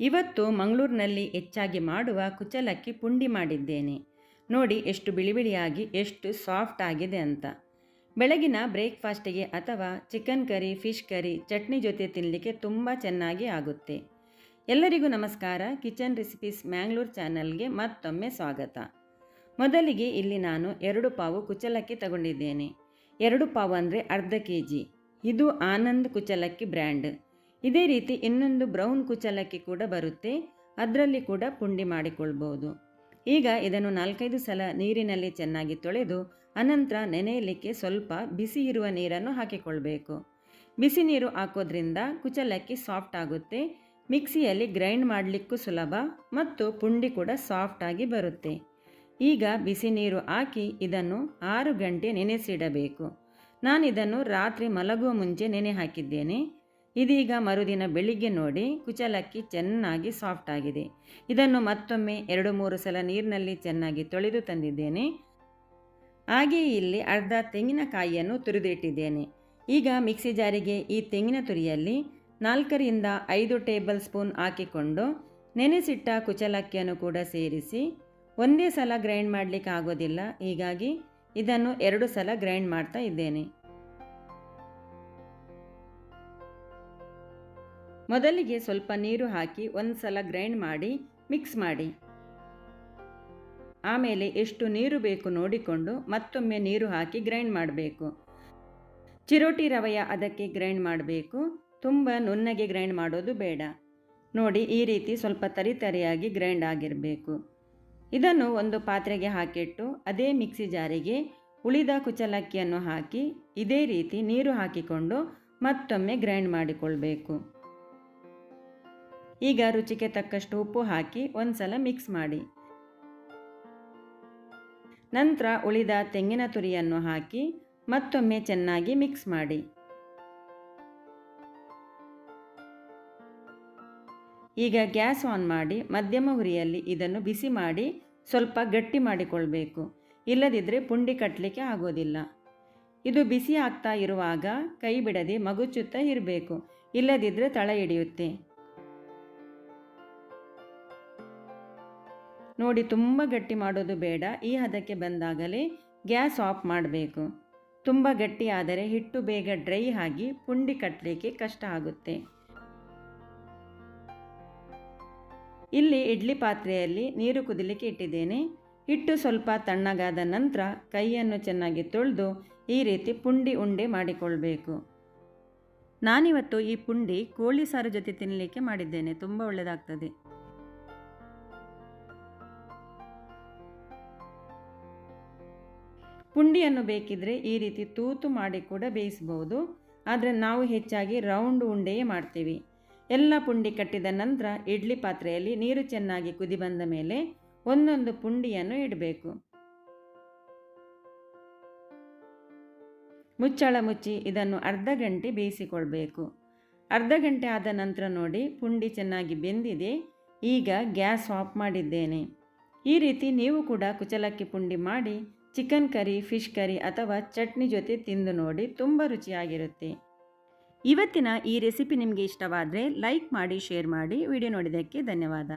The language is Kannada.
ಇವತ್ತು ಮಂಗಳೂರಿನಲ್ಲಿ ಹೆಚ್ಚಾಗಿ ಮಾಡುವ ಕುಚಲಕ್ಕಿ ಪುಂಡಿ ಮಾಡಿದ್ದೇನೆ. ನೋಡಿ ಎಷ್ಟು ಬಿಳಿ ಬಿಳಿಯಾಗಿ ಎಷ್ಟು ಸಾಫ್ಟ್ ಆಗಿದೆ ಅಂತ. ಬೆಳಗಿನ ಬ್ರೇಕ್ಫಾಸ್ಟಿಗೆ ಅಥವಾ chicken curry, fish curry, chutney ಜೊತೆ ತಿನ್ನಲಿಕ್ಕೆ ತುಂಬ ಚೆನ್ನಾಗಿ ಆಗುತ್ತೆ. ಎಲ್ಲರಿಗೂ ನಮಸ್ಕಾರ. ಕಿಚನ್ ರೆಸಿಪೀಸ್ ಮ್ಯಾಂಗ್ಳೂರ್ ಚಾನಲ್ಗೆ ಮತ್ತೊಮ್ಮೆ ಸ್ವಾಗತ. ಮೊದಲಿಗೆ ಇಲ್ಲಿ ನಾನು ಎರಡು ಪಾವು ಕುಚಲಕ್ಕಿ ತಗೊಂಡಿದ್ದೇನೆ. ಎರಡು ಪಾವು ಅಂದರೆ ಅರ್ಧ ಕೆ ಜಿ ಇದು ಆನಂದ್ ಕುಚಲಕ್ಕಿ ಬ್ರ್ಯಾಂಡ್. ಇದೇ ರೀತಿ ಇನ್ನೊಂದು ಬ್ರೌನ್ ಕುಚಲಕ್ಕಿ ಕೂಡ ಬರುತ್ತೆ. ಅದರಲ್ಲಿ ಕೂಡ ಪುಂಡಿ ಮಾಡಿಕೊಳ್ಬೋದು. ಈಗ ಇದನ್ನು ನಾಲ್ಕೈದು ಸಲ ನೀರಿನಲ್ಲಿ ಚೆನ್ನಾಗಿ ತೊಳೆದು, ಅನಂತರ ನೆನೆಯಲಿಕ್ಕೆ ಸ್ವಲ್ಪ ಬಿಸಿ ಇರುವ ನೀರನ್ನು ಹಾಕಿಕೊಳ್ಬೇಕು. ಬಿಸಿ ನೀರು ಹಾಕೋದ್ರಿಂದ ಕುಚಲಕ್ಕಿ ಸಾಫ್ಟ್ ಆಗುತ್ತೆ. ಮಿಕ್ಸಿಯಲ್ಲಿ ಗ್ರೈಂಡ್ ಮಾಡಲಿಕ್ಕೂ ಸುಲಭ ಮತ್ತು ಪುಂಡಿ ಕೂಡ ಸಾಫ್ಟಾಗಿ ಬರುತ್ತೆ. ಈಗ ಬಿಸಿ ನೀರು ಹಾಕಿ ಇದನ್ನು ಆರು ಗಂಟೆ ನೆನೆಸಿಡಬೇಕು. ನಾನು ಇದನ್ನು ರಾತ್ರಿ ಮಲಗುವ ಮುಂಚೆ ನೆನೆ ಹಾಕಿದ್ದೇನೆ. ಇದೀಗ ಮರುದಿನ ಬೆಳಿಗ್ಗೆ ನೋಡಿ ಕುಚಲಕ್ಕಿ ಚೆನ್ನಾಗಿ ಸಾಫ್ಟ್ ಆಗಿದೆ. ಇದನ್ನು ಮತ್ತೊಮ್ಮೆ ಎರಡು ಮೂರು ಸಲ ನೀರಿನಲ್ಲಿ ಚೆನ್ನಾಗಿ ತೊಳೆದು ತಂದಿದ್ದೇನೆ. ಹಾಗೆಯೇ ಇಲ್ಲಿ ಅರ್ಧ ತೆಂಗಿನಕಾಯಿಯನ್ನು ತುರಿದಿಟ್ಟಿದ್ದೇನೆ. ಈಗ ಮಿಕ್ಸಿ ಜಾರಿಗೆ ಈ ತೆಂಗಿನ ತುರಿಯಲ್ಲಿ ನಾಲ್ಕರಿಂದ ಐದು ಟೇಬಲ್ ಸ್ಪೂನ್ ಹಾಕಿಕೊಂಡು ನೆನೆಸಿಟ್ಟ ಕುಚಲಕ್ಕಿಯನ್ನು ಕೂಡ ಸೇರಿಸಿ ಒಂದೇ ಸಲ ಗ್ರೈಂಡ್ ಮಾಡಲಿಕ್ಕೆ ಆಗೋದಿಲ್ಲ. ಹೀಗಾಗಿ ಇದನ್ನು ಎರಡು ಸಲ ಗ್ರೈಂಡ್ ಮಾಡ್ತಾ ಇದ್ದೇನೆ. ಮೊದಲಿಗೆ ಸ್ವಲ್ಪ ನೀರು ಹಾಕಿ ಒಂದು ಸಲ ಗ್ರೈಂಡ್ ಮಾಡಿ, ಮಿಕ್ಸ್ ಮಾಡಿ. ಆಮೇಲೆ ಎಷ್ಟು ನೀರು ಬೇಕು ನೋಡಿಕೊಂಡು ಮತ್ತೊಮ್ಮೆ ನೀರು ಹಾಕಿ ಗ್ರೈಂಡ್ ಮಾಡಬೇಕು. ಚಿರೋಟಿ ರವೆಯ ಅದಕ್ಕೆ ಗ್ರೈಂಡ್ ಮಾಡಬೇಕು. ತುಂಬ ನುಣ್ಣಗೆ ಗ್ರೈಂಡ್ ಮಾಡೋದು ಬೇಡ. ನೋಡಿ, ಈ ರೀತಿ ಸ್ವಲ್ಪ ತರಿತರಿಯಾಗಿ ಗ್ರೈಂಡ್ ಆಗಿರಬೇಕು. ಇದನ್ನು ಒಂದು ಪಾತ್ರೆಗೆ ಹಾಕಿಟ್ಟು ಅದೇ ಮಿಕ್ಸಿ ಜಾರಿಗೆ ಉಳಿದ ಕುಚಲಕ್ಕಿಯನ್ನು ಹಾಕಿ ಇದೇ ರೀತಿ ನೀರು ಹಾಕಿಕೊಂಡು ಮತ್ತೊಮ್ಮೆ ಗ್ರೈಂಡ್ ಮಾಡಿಕೊಳ್ಬೇಕು. ಈಗ ರುಚಿಗೆ ತಕ್ಕಷ್ಟು ಉಪ್ಪು ಹಾಕಿ ಒಂದ್ಸಲ ಮಿಕ್ಸ್ ಮಾಡಿ. ನಂತರ ಉಳಿದ ತೆಂಗಿನ ತುರಿಯನ್ನು ಹಾಕಿ ಮತ್ತೊಮ್ಮೆ ಚೆನ್ನಾಗಿ ಮಿಕ್ಸ್ ಮಾಡಿ. ಈಗ ಗ್ಯಾಸ್ ಆನ್ ಮಾಡಿ ಮಧ್ಯಮ ಹುರಿಯಲ್ಲಿ ಇದನ್ನು ಬಿಸಿ ಮಾಡಿ ಸ್ವಲ್ಪ ಗಟ್ಟಿ ಮಾಡಿಕೊಳ್ಬೇಕು. ಇಲ್ಲದಿದ್ದರೆ ಪುಂಡಿ ಕಟ್ಟಲಿಕ್ಕೆ ಆಗೋದಿಲ್ಲ. ಇದು ಬಿಸಿ ಆಗ್ತಾ ಇರುವಾಗ ಕೈ ಬಿಡದೆ ಮಗುಚುತ್ತಾ ಇರಬೇಕು. ಇಲ್ಲದಿದ್ದರೆ ತಳ ಹಿಡಿಯುತ್ತೆ. ನೋಡಿ ತುಂಬ ಗಟ್ಟಿ ಮಾಡೋದು ಬೇಡ. ಈ ಹದಕ್ಕೆ ಬಂದಾಗಲೇ ಗ್ಯಾಸ್ ಆಫ್ ಮಾಡಬೇಕು. ತುಂಬ ಗಟ್ಟಿ ಆದರೆ ಹಿಟ್ಟು ಬೇಗ ಡ್ರೈ ಆಗಿ ಪುಂಡಿ ಕಟ್ಟಲಿಕ್ಕೆ ಕಷ್ಟ ಆಗುತ್ತೆ. ಇಲ್ಲಿ ಇಡ್ಲಿ ಪಾತ್ರೆಯಲ್ಲಿ ನೀರು ಕುದಿಲಿಕ್ಕೆ ಇಟ್ಟಿದ್ದೇನೆ. ಹಿಟ್ಟು ಸ್ವಲ್ಪ ತಣ್ಣಗಾದ ನಂತರ ಕೈಯನ್ನು ಚೆನ್ನಾಗಿ ತೊಳೆದು ಈ ರೀತಿ ಪುಂಡಿ ಉಂಡೆ ಮಾಡಿಕೊಳ್ಬೇಕು. ನಾನಿವತ್ತು ಈ ಪುಂಡಿ ಕೋಳಿ ಸಾರು ಜೊತೆ ತಿನ್ನಲಿಕ್ಕೆ ಮಾಡಿದ್ದೇನೆ. ತುಂಬ ಒಳ್ಳೆಯದಾಗ್ತದೆ ಪುಂಡಿಯನ್ನು ಬೇಕಿದ್ರೆ ಈ ರೀತಿ ತೂತು ಮಾಡಿ ಕೂಡ ಬೇಯಿಸಬಹುದು ಆದರೆ ನಾವು ಹೆಚ್ಚಾಗಿ ರೌಂಡ್ ಉಂಡೆಯೇ ಮಾಡ್ತೀವಿ. ಎಲ್ಲ ಪುಂಡಿ ಕಟ್ಟಿದ ನಂತರ ಇಡ್ಲಿ ಪಾತ್ರೆಯಲ್ಲಿ ನೀರು ಚೆನ್ನಾಗಿ ಕುದಿ ಬಂದ ಮೇಲೆ ಒಂದೊಂದು ಪುಂಡಿಯನ್ನು ಇಡಬೇಕು. ಮುಚ್ಚಳ ಮುಚ್ಚಿ ಇದನ್ನು ಅರ್ಧ ಗಂಟೆ ಬೇಯಿಸಿಕೊಳ್ಬೇಕು. ಅರ್ಧ ಗಂಟೆ ಆದ ನಂತರ ನೋಡಿ ಪುಂಡಿ ಚೆನ್ನಾಗಿ ಬೆಂದಿದೆ. ಈಗ ಗ್ಯಾಸ್ ಆಫ್ ಮಾಡಿದ್ದೇನೆ. ಈ ರೀತಿ ನೀವು ಕೂಡ ಕುಚಲಕ್ಕಿ ಪುಂಡಿ ಮಾಡಿ ಚಿಕನ್ ಕರಿ, ಫಿಶ್ ಕರಿ ಅಥವಾ ಚಟ್ನಿ ಜೊತೆ ತಿಂದು ನೋಡಿ ತುಂಬ ರುಚಿಯಾಗಿರುತ್ತೆ. ಇವತ್ತಿನ ಈ ರೆಸಿಪಿ ನಿಮಗೆ ಇಷ್ಟವಾದರೆ ಲೈಕ್ ಮಾಡಿ, ಶೇರ್ ಮಾಡಿ. ವಿಡಿಯೋ ನೋಡಿದ್ದಕ್ಕೆ ಧನ್ಯವಾದ.